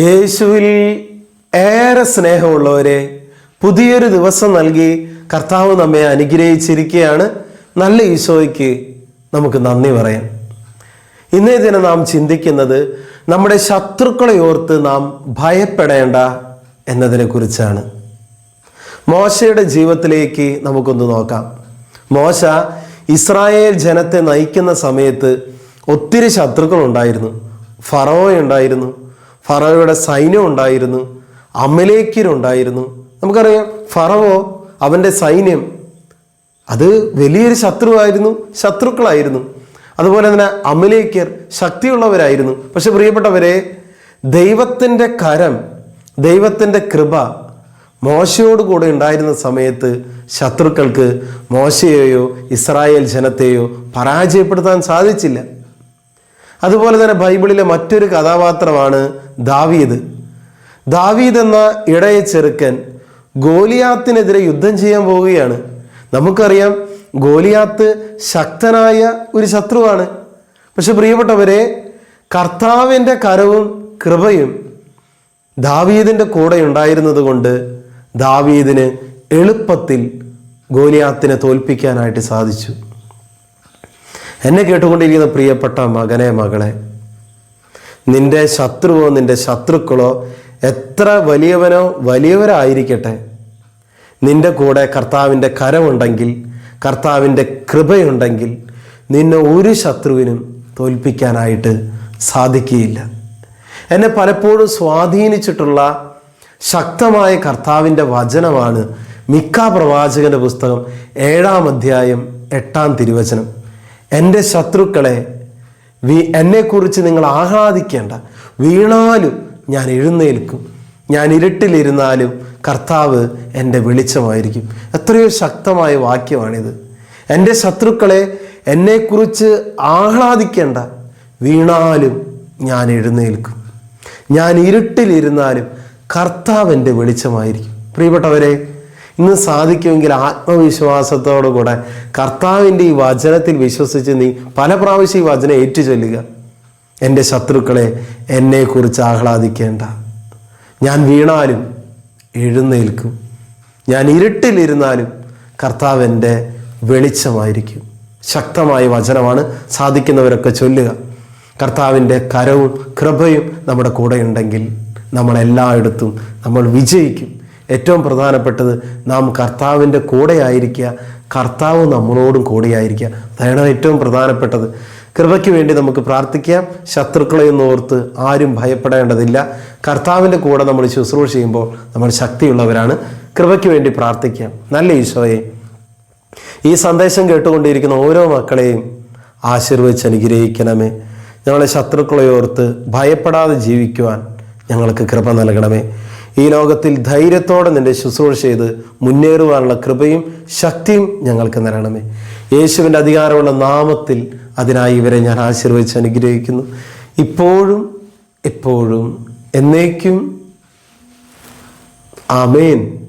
യേശുവിൽ ഏറെ സ്നേഹമുള്ളവരെ പുതിയൊരു ദിവസം നൽകി കർത്താവ് നമ്മെ അനുഗ്രഹിച്ചിരിക്കുകയാണ്. നല്ല ഈശോയ്ക്ക് നമുക്ക് നന്ദി പറയാം. ഇന്നേ ദിനം നാം ചിന്തിക്കുന്നത് നമ്മുടെ ശത്രുക്കളെ ഓർത്ത് നാം ഭയപ്പെടേണ്ട എന്നതിനെ കുറിച്ചാണ് മോശയുടെ ജീവിതത്തിലേക്ക് നമുക്കൊന്ന് നോക്കാം. മോശ ഇസ്രായേൽ ജനത്തെ നയിക്കുന്ന സമയത്ത് ഒത്തിരി ശത്രുക്കൾ ഉണ്ടായിരുന്നു ഫറവോ ഉണ്ടായിരുന്നു. ഫറവയുടെ സൈന്യം ഉണ്ടായിരുന്നു അമലേക്കിനുണ്ടായിരുന്നു നമുക്കറിയാം ഫറവോ അവന്റെ സൈന്യം അത് വലിയൊരു ശത്രുവായിരുന്നു ശത്രുക്കളായിരുന്നു. അതുപോലെ തന്നെ അമലേക്കർ ശക്തിയുള്ളവരായിരുന്നു. പക്ഷെ പ്രിയപ്പെട്ടവരെ ദൈവത്തിന്റെ കരം ദൈവത്തിന്റെ കൃപ മോശയോട് കൂടെ ഉണ്ടായിരുന്ന സമയത്ത് ശത്രുക്കൾക്ക് മോശയെയോ ഇസ്രായേൽ ജനത്തെയോ പരാജയപ്പെടുത്താൻ സാധിച്ചില്ല. അതുപോലെ തന്നെ ബൈബിളിലെ മറ്റൊരു കഥാപാത്രമാണ് ദാവീദ്. ദാവീദ് എന്ന ഇടയ ചെറുക്കൻ ഗോലിയാത്തിനെതിരെ യുദ്ധം ചെയ്യാൻ പോവുകയാണ്. നമുക്കറിയാം ഗോലിയാത്ത് ശക്തനായ ഒരു ശത്രുവാണ്. പക്ഷെ പ്രിയപ്പെട്ടവരെ കർത്താവിന്റെ കരവും കൃപയും ദാവീദിന്റെ കൂടെ ഉണ്ടായിരുന്നത് കൊണ്ട് ദാവീദിന് എളുപ്പത്തിൽ ഗോലിയാത്തിനെ തോൽപ്പിക്കാനായിട്ട് സാധിച്ചു. എന്നെ കേട്ടുകൊണ്ടിരിക്കുന്ന പ്രിയപ്പെട്ട മകനെ മകളെ നിന്റെ ശത്രുവോ നിന്റെ ശത്രുക്കളോ എത്ര വലിയവനോ വലിയവരായിരിക്കട്ടെ. നിന്റെ കൂടെ കർത്താവിന്റെ കരമുണ്ടെങ്കിൽ കർത്താവിന്റെ കൃപയുണ്ടെങ്കിൽ നിന്നെ ഒരു ശത്രുവിനും തോൽപ്പിക്കാനായിട്ട് സാധിക്കുകയില്ല. എന്നെ പലപ്പോഴും സ്വാധീനിച്ചിട്ടുള്ള ശക്തമായ കർത്താവിന്റെ വചനമാണ് മിക്ക പ്രവാചകന്റെ പുസ്തകം ഏഴാം അധ്യായം എട്ടാം തിരുവചനം. എന്റെ ശത്രുക്കളെ വീ എന്നെക്കുറിച്ച് നിങ്ങൾ ആഹ്ലാദിക്കേണ്ട. വീണാലും ഞാൻ എഴുന്നേൽക്കും. ഞാൻ ഇരുട്ടിലിരുന്നാലും കർത്താവ് എന്റെ വെളിച്ചമായിരിക്കും. എത്രയോ ശക്തമായ വാക്യമാണിത്. എന്റെ ശത്രുക്കളെ എന്നെക്കുറിച്ച് ആഹ്ലാദിക്കേണ്ട. വീണാലും ഞാൻ എഴുന്നേൽക്കും. ഞാൻ ഇരുട്ടിലിരുന്നാലും കർത്താവ് എന്റെ വെളിച്ചമായിരിക്കും. പ്രിയപ്പെട്ടവരെ ഇന്ന് സാധിക്കുമെങ്കിൽ ആത്മവിശ്വാസത്തോടു കൂടെ കർത്താവിന്റെ ഈ വചനത്തിൽ വിശ്വസിച്ച് നീ പല പ്രാവശ്യം ഈ വചനം ഏറ്റു ചൊല്ലുക എന്റെ ശത്രുക്കളെ എന്നെക്കുറിച്ച് ആഹ്ലാദിക്കേണ്ട. ഞാൻ വീണാലും എഴുന്നേൽക്കും. ഞാൻ ഇരുട്ടിലിരുന്നാലും കർത്താവ് എന്റെ വെളിച്ചമായിരിക്കും. ശക്തമായ വചനമാണ് സാധിക്കുന്നവരൊക്കെ ചൊല്ലുക. കർത്താവിന്റെ കരവും കൃപയും നമ്മുടെ കൂടെ ഉണ്ടെങ്കിൽ നമ്മളെല്ലായിടത്തും നമ്മൾ വിജയിക്കും. ഏറ്റവും പ്രധാനപ്പെട്ടത് നാം കർത്താവിന്റെ കൂടെ ആയിരിക്കുക കർത്താവ് നമ്മളോടും കൂടെയായിരിക്കുക. അതാണ് ഏറ്റവും പ്രധാനപ്പെട്ടത്. കൃപയ്ക്ക് വേണ്ടി നമുക്ക് പ്രാർത്ഥിക്കാം. ശത്രുക്കളെ ഒന്നും ഓർത്ത് ആരും ഭയപ്പെടേണ്ടതില്ല. കർത്താവിന്റെ കൂടെ നമ്മൾ ശുശ്രൂഷ ചെയ്യുമ്പോൾ നമ്മൾ ശക്തിയുള്ളവരാണ്. കൃപയ്ക്ക് വേണ്ടി പ്രാർത്ഥിക്കാം. നല്ല ഈശോയെ ഈ സന്ദേശം കേട്ടുകൊണ്ടിരിക്കുന്ന ഓരോ മക്കളെയും ആശീർവദിച്ച് അനുഗ്രഹിക്കണമേ. ഞങ്ങളെ ശത്രുക്കളെ ഓർത്ത് ഭയപ്പെടാതെ ജീവിക്കുവാൻ ഞങ്ങൾക്ക് കൃപ നൽകണമേ. ഈ ലോകത്തിൽ ധൈര്യത്തോടെ നിന്റെ ശുശ്രൂഷ ചെയ്ത് മുന്നേറുവാനുള്ള കൃപയും ശക്തിയും ഞങ്ങൾക്ക് നൽകണമേ യേശുവിന്റെ അധികാരമുള്ള നാമത്തിൽ അതിനായി ഇവരെ ഞാൻ ആശീർവദിച്ച് അനുഗ്രഹിക്കുന്നു. ഇപ്പോഴും എപ്പോഴും എന്നേക്കും. ആമേൻ.